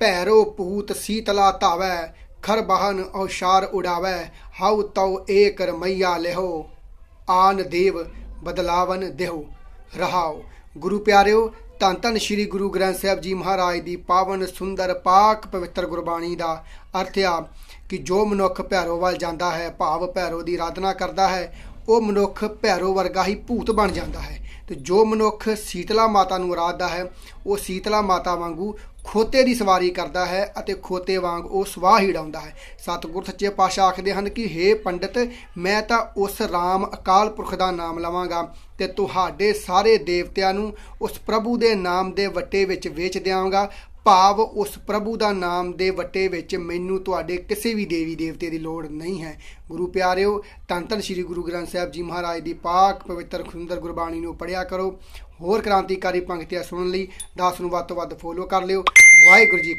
ਭੈਰੋ ਭੂਤ ਸੀਤਲਾ ਧਾਵੈ, ਖਰ ਬਹਨ ਔਸ਼ਾਰ ਉਡਾਵੈ, ਹਉ ਤਉ ਏਕ ਰਮਈਆ ਲਿਹੋ, ਆਨ ਦੇਵ ਬਦਲਾਵਨ ਦੇਹੋ ਰਹਾਓ ਗੁਰੂ ਪਿਆਰਿਓ, ਧੰਨ ਧੰਨ ਸ੍ਰੀ ਗੁਰੂ ਗ੍ਰੰਥ ਸਾਹਿਬ ਜੀ ਮਹਾਰਾਜ ਦੀ ਪਾਵਨ ਸੁੰਦਰ ਪਾਕ ਪਵਿੱਤਰ ਗੁਰਬਾਣੀ ਦਾ ਅਰਥ ਆ ਕਿ ਜੋ ਮਨੁੱਖ ਭੈਰੋ ਵੱਲ ਜਾਂਦਾ ਹੈ, ਭਾਵ ਭੈਰੋ ਦੀ ਆਰਾਧਨਾ ਕਰਦਾ ਹੈ, ਉਹ ਮਨੁੱਖ ਭੈਰੋ ਵਰਗਾ ਹੀ ਭੂਤ ਬਣ ਜਾਂਦਾ ਹੈ। ਤੇ ਜੋ ਮਨੁੱਖ ਸੀਤਲਾ ਮਾਤਾ ਨੂੰ ਆਰਾਧਦਾ ਹੈ, ਉਹ ਸੀਤਲਾ ਮਾਤਾ ਵਾਂਗੂ ਖੋਤੇ ਦੀ ਸਵਾਰੀ ਕਰਦਾ ਹੈ ਅਤੇ ਖੋਤੇ ਵਾਂਗ ਉਹ ਸਵਾਹ ਹੀ ਉਡਾਉਂਦਾ ਹੈ। ਸਤਿਗੁਰ ਸੱਚੇ ਪਾਤਸ਼ਾਹ ਆਖਦੇ ਹਨ ਕਿ हे ਪੰਡਿਤ, ਮੈਂ ਤਾਂ ਉਸ RAM ਅਕਾਲ ਪੁਰਖ ਦਾ ਨਾਮ ਲਵਾਂਗਾ ਤੇ ਤੁਹਾਡੇ ਸਾਰੇ ਦੇਵਤਿਆਂ ਨੂੰ ਉਸ ਪ੍ਰਭੂ ਦੇ ਨਾਮ ਦੇ ਵੱਟੇ ਵਿੱਚ ਵੇਚ ਦਿਆਂਗਾ। ਭਾਵ ਉਸ ਪ੍ਰਭੂ ਦਾ ਨਾਮ ਦੇ ਵੱਟੇ ਵਿੱਚ ਮੈਨੂੰ ਤੁਹਾਡੇ ਕਿਸੇ ਵੀ ਦੇਵੀ ਦੇਵਤੇ ਦੀ ਲੋੜ ਨਹੀਂ ਹੈ। ਗੁਰੂ ਪਿਆਰਿਓ, ਧੰਨ ਧੰਨ ਸ੍ਰੀ ਗੁਰੂ ਗ੍ਰੰਥ ਸਾਹਿਬ ਜੀ ਮਹਾਰਾਜ ਦੀ ਪਾਕ ਪਵਿੱਤਰ ਸੁੰਦਰ ਗੁਰਬਾਣੀ ਨੂੰ ਪੜਿਆ ਕਰੋ। ਹੋਰ ਕ੍ਰਾਂਤੀਕਾਰੀ ਪੰਕਤੀਆਂ ਸੁਣਨ ਲਈ ਦਾਸ ਨੂੰ ਵੱਧ ਤੋਂ ਵੱਧ ਫੋਲੋ ਕਰ ਲਿਓ। ਵਾਹਿਗੁਰੂ ਜੀ